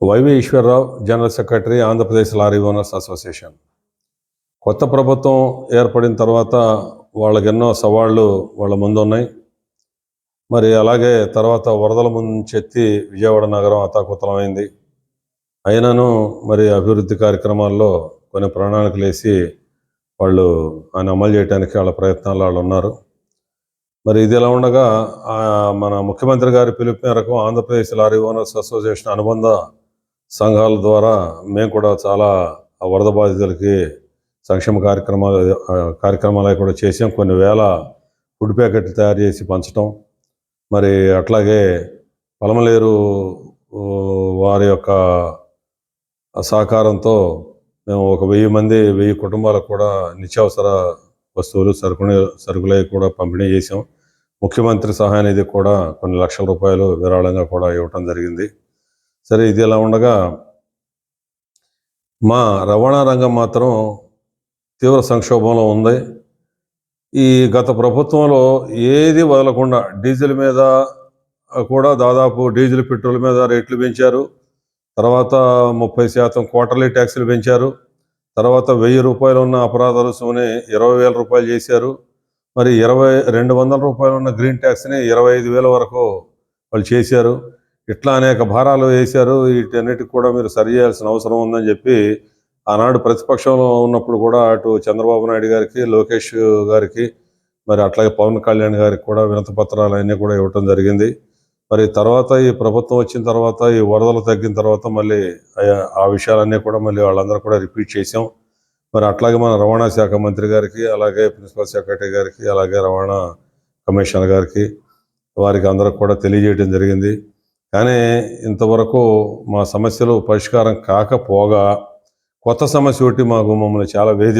YV Eswararao general secretary Andhra Pradesh lorry owners association. కొత్త ప్రభుత్వం ఏర్పడిన తర్వాత వాళ్ళకి ఎన్నో సవాళ్ళు వాళ్ళ ముందు ఉన్నాయి మరి అలాగే తర్వాత వరదల ముంచెత్తి విజయవాడ నగరం అతాకుతలమైంది. అయినను మరి అభివృద్ధి కార్యక్రమాల్లో కొన్ని ప్రణాళికలు వేసి వాళ్ళు ఆయన అమలు చేయడానికి వాళ్ళ ప్రయత్నాలు వాళ్ళు ఉన్నారు. మరి ఇది ఎలా ఉండగా మన ముఖ్యమంత్రి గారి పిలుపు మేరకు ఆంధ్రప్రదేశ్ లారీ ఓనర్స్ అసోసియేషన్ అనుబంధ సంఘాల ద్వారా మేము కూడా చాలా వరద బాధితులకి సంక్షేమ కార్యక్రమాలు కార్యక్రమాలు కూడా చేసాం కొన్ని వేల ఫుడ్ ప్యాకెట్లు తయారు చేసి పంచటం. మరి అట్లాగే పలమలేరు వారి యొక్క సహకారంతో మేము ఒక వెయ్యి మంది వెయ్యి కుటుంబాలకు కూడా నిత్యావసర వస్తువులు సరుకుని సరుకులవి కూడా పంపిణీ చేసాం ముఖ్యమంత్రి సహాయ నిధి కూడా కొన్ని లక్షల రూపాయలు విరాళంగా కూడా ఇవ్వటం జరిగింది. సరే ఇది ఎలా ఉండగా మా రవాణా రంగం మాత్రం తీవ్ర సంక్షోభంలో ఉంది. ఈ గత ప్రభుత్వంలో ఏది వదలకుండా డీజిల్ మీద కూడా దాదాపు డీజిల్ పెట్రోల్ మీద రేట్లు పెంచారు. తర్వాత ముప్పై శాతం క్వార్టర్లీ ట్యాక్సులు పెంచారు. తర్వాత వెయ్యి రూపాయలు ఉన్న అపరాధ రుసుముని ఇరవై వేల రూపాయలు చేశారు. మరి ఇరవై రెండు వందల రూపాయలు ఉన్న గ్రీన్ ట్యాక్స్ని ఇరవై ఐదు వేల వరకు వాళ్ళు చేశారు. ఇట్లా అనేక భారాలు వేశారు. వీటన్నిటికి కూడా మీరు సరి చేయాల్సిన అవసరం ఉందని చెప్పి ఆనాడు ప్రతిపక్షంలో ఉన్నప్పుడు కూడా అటు చంద్రబాబు నాయుడు గారికి లోకేష్ గారికి మరి అట్లాగే పవన్ కళ్యాణ్ గారికి కూడా వినతపత్రాలు అన్నీ కూడా ఇవ్వటం జరిగింది. మరి తర్వాత ఈ ప్రభుత్వం వచ్చిన తర్వాత ఈ వరదలు తగ్గిన తర్వాత మళ్ళీ ఆ- ఆ విషయాలన్నీ కూడా మళ్ళీ వాళ్ళందరూ కూడా రిపీట్ చేసాం మరి అట్లాగే మన రవాణా శాఖ మంత్రి గారికి అలాగే ప్రిన్సిపల్ సెక్రటరీ గారికి అలాగే రవాణా కమిషనర్ గారికి వారికి అందరికి కూడా తెలియజేయడం జరిగింది. కానీ ఇంతవరకు మా సమస్యలు పరిష్కారం కాకపోగా కొత్త సమస్య ఒకటి మాకు మమ్మల్ని చాలా వేది